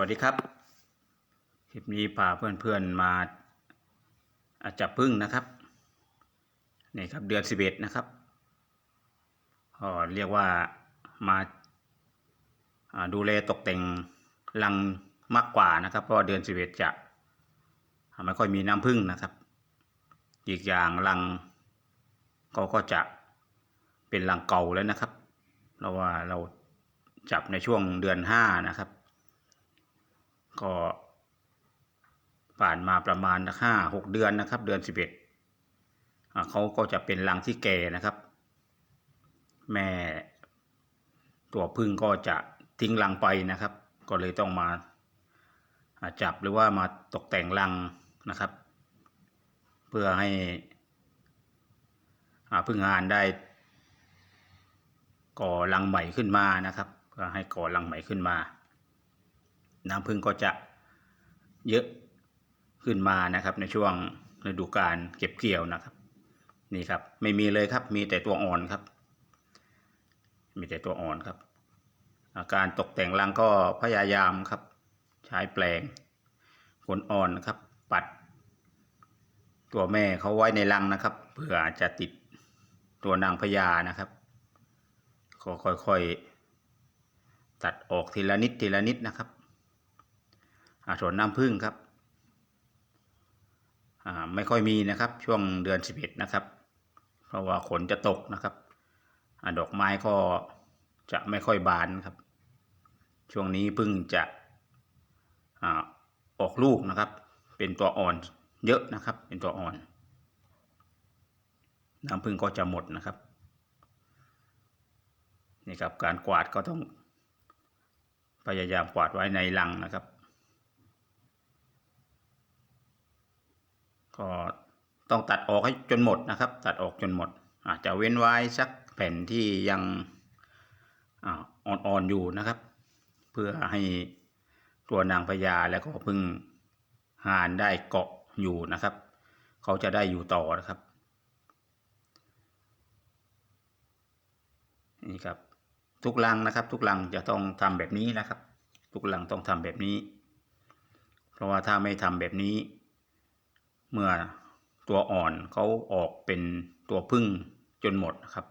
วัสดีครับ คลิปนี้พาเพื่อนๆมาอะจับพึ่งนะครับนี่ครับเดือนสิบเอ็ดนะครับก็เรียกว่ามาาดูแลตกแต่งรังมากกว่านะครับ เพราะเดือนสิบเอ็ดจะไม่ค่อยมีน้ำพึ่งนะครับ อีกอย่างรังก็ก็จะเป็นรังเก่าแล้วนะครับ เพราะว่าเราจับในช่วงเดือนห้านะครับ ก็ผ่านมาประมาณห้าหกเดือนนะครับ เดือนสิบเอ็ดเขาก็จะเป็นรังที่แก่นะครับ แม่ตัวพึ่งก็จะทิ้งรังไปนะครับ ก็เลยต้องมาจับหรือว่ามาตกแต่งรังนะครับ เพื่อให้พึ่งงานได้ ก่อรังใหม่ขึ้นมานะครับเพื่อให้ก่อรังใหม่ขึ้นมา น้ำพึ่งก็จะเยอะขึ้นมานะครับในช่วงฤดูกาลเก็บเกี่ยวนะครับ นี่ครับไม่มีเลยครับมีแต่ตัวอ่อนครับ มีแต่ตัวอ่อนครับ อาการตกแต่งรังก็พยายามครับ ใช้แปลงขนอ่อนนะครับ ปัด ตัวแม่เขาไว้ในรังนะครับเพื่อจะติดตัวนางพญานะครับก็ค่อยๆตัดออกทีละนิดทีละนิดนะครับ ส่วนน้ำผึ้งครับไม่ค่อยมีนะครับช่วงเดือนสิบเอ็ดนะครับ เพราะว่าฝนจะตกนะครับอดอกไม้ก็จะไม่ค่อยบานครับ ช่วงนี้พึ่งจะอออกลูกนะครับ เป็นตัวอ่อนเยอะนะครับ เป็นตัวอ่อน น้ำพึ่งก็จะหมดนะครับนี่ครับการกวาดก็ต้องพยายามกวาดไว้ในรังนะครับ ก็ต้องตัดออกให้จนหมดนะครับ ตัดออกจนหมด อาจจะเว้นไว้สักแผ่นที่ยังอ่อนๆอยู่นะครับ เพื่อให้ตัวนางพญาแล้วก็พึ่งหานได้เกาะอยู่นะครับ เขาจะได้อยู่ต่อนะครับนี่ครับทุกลังนะครับ ทุกลังจะต้องทำแบบนี้นะครับ ทุกลังต้องทำแบบนี้ เพราะว่าถ้าไม่ทำแบบนี้ เมื่อตัวอ่อนเขาออกเป็นตัวพึ่งจนหมดนะครับ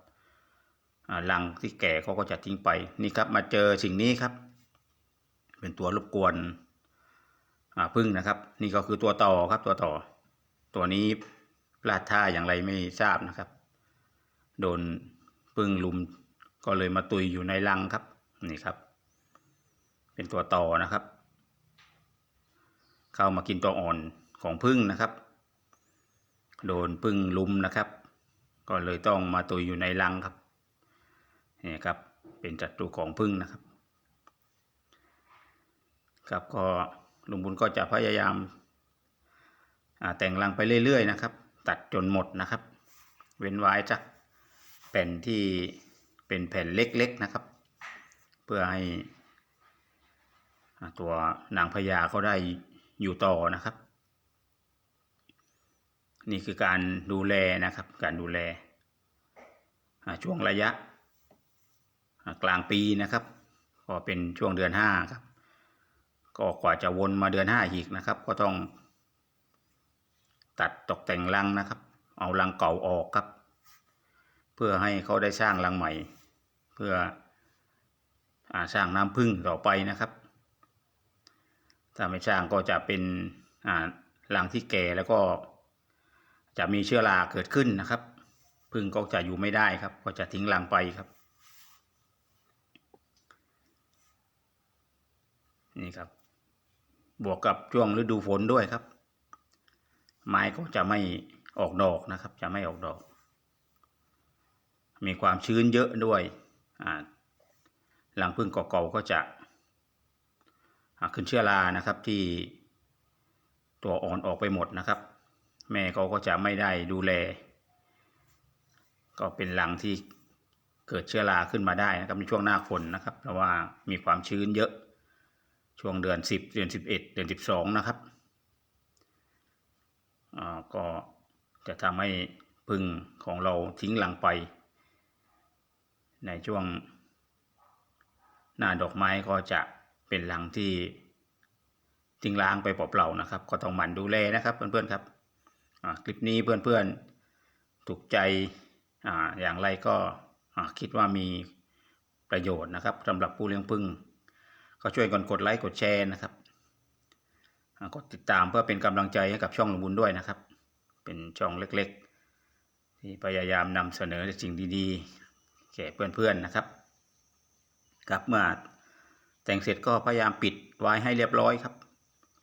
รังที่แก่เขาก็จะทิ้งไปนี่ครับมาเจอสิ่งนี้ครับ เป็นตัวรบกวนพึ่งนะครับ นี่ก็คือตัวต่อครับตัวต่อ ตัวนี้พลาดท่าอย่างไรไม่ทราบนะครับ โดนพึ่งลุมก็เลยมาตุยอยู่ในรังครับนี่ครับ เป็นตัวต่อนะครับ เข้ามากินตัวอ่อนของพึ่งนะครับ โดนพึ่งลุมนะครับ ก็เลยต้องมาตุยอยู่ในรังครับนี่ครับเป็นจัตุของพึ่งนะครับ ครับก็ลุงบุญก็จะพยายามแต่งรังไปเรื่อยๆนะครับ ตัดจนหมดนะครับ เว้นไว้จักแผ่นที่เป็นแผ่นเล็กๆนะครับ เพื่อให้ตัวนางพญาเขาได้อยู่ต่อนะครับ นี่คือการดูแลนะครับ การดูแลช่วงระยะกลางปีนะครับ ก็เป็นช่วงเดือนห้าครับ ก็กว่าจะวนมาเดือนห้าอีกนะครับ ก็ต้องตัดตกแต่งรังนะครับ เอารังเก่าออกครับ เพื่อให้เขาได้สร้างรังใหม่ เพื่ออสร้างน้ำพึ่งต่อไปนะครับ ถ้าไม่สร้างก็จะเป็นรังที่แก่แล้วก็ จะมีเชื้อราเกิดขึ้นนะครับพึ่งก็จะอยู่ไม่ได้ครับ ก็จะทิ้งรังไปครับ นี่ครับ บวกกับช่วงฤดูฝนด้วยครับ ไม้ก็จะไม่ออกดอกนะครับ จะไม่ออกดอก มีความชื้นเยอะด้วยอ่ารังพึ่งเก่าๆก็จะขึ้นเชื้อรานะครับที่ตัวอ่อนออกไปหมดนะครับ แม่เขาก็จะไม่ได้ดูแล ก็เป็นรังที่เกิดเชื้อราขึ้นมาได้นะครับในช่วงหน้าฝนนะครับเพราะว่ามีความชื้นเยอะช่วงเดือนสิบเดือนสิบเอ็ดเดือนสิบสองนะครับอ่าก็จะทำให้พึ่งของเราทิ้งรังไป ในช่วงหน้าดอกไม้ก็จะเป็นรังที่ทิ้งล้างไปเปล่าๆนะครับ ก็ต้องหมั่นดูแลนะครับเพื่อนๆครับ คลิปนี้เพื่อนๆถูกใจอ่าอย่างไรก็อ่าคิดว่ามีประโยชน์นะครับสำหรับผู้เลี้ยงผึ้งก็ช่วยกันกดไลค์กดแชร์นะครับอ่ากดติดตามเพื่อเป็นกำลังใจให้กับช่องลุงบุญด้วยนะครับ เป็นช่องเล็กๆ ที่พยายามนำเสนอสิ่งดีๆแก่เพื่อนๆนะครับครับเมื่อแต่งเสร็จก็พยายามปิดไว้ให้เรียบร้อยครับ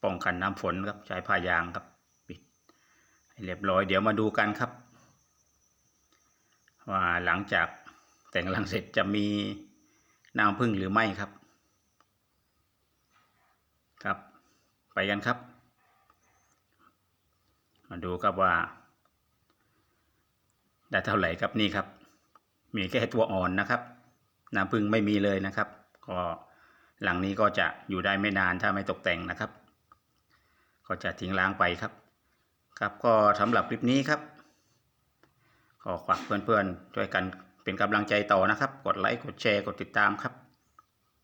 ป้องกันน้ำฝนครับใช้ผ้ายางครับ เรียบร้อยเดี๋ยวมาดูกันครับ ว่าหลังจากแต่งหลังเสร็จจะมีน้ำพึ่งหรือไม่ครับ ครับ ไปกันครับ มาดูครับว่า ได้เท่าไหร่ครับนี่ครับ มีแค่ตัวอ่อนนะครับน้ำพึ่งไม่มีเลยนะครับ ก็หลังนี้ก็จะอยู่ได้ไม่นานถ้าไม่ตกแต่งนะครับ ก็จะทิ้งล้างไปครับ ครับก็สำหรับคลิปนี้ครับก็ฝากเพื่อนๆช่วยกันเป็นกำลังใจต่อนะครับ กดไลค์กดแชร์กดติดตามครับ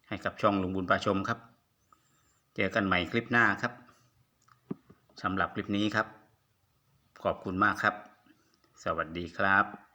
ให้กับช่องลุงบุญปาชมครับ เจอกันใหม่คลิปหน้าครับสำหรับคลิปนี้ครับ ขอบคุณมากครับ สวัสดีครับ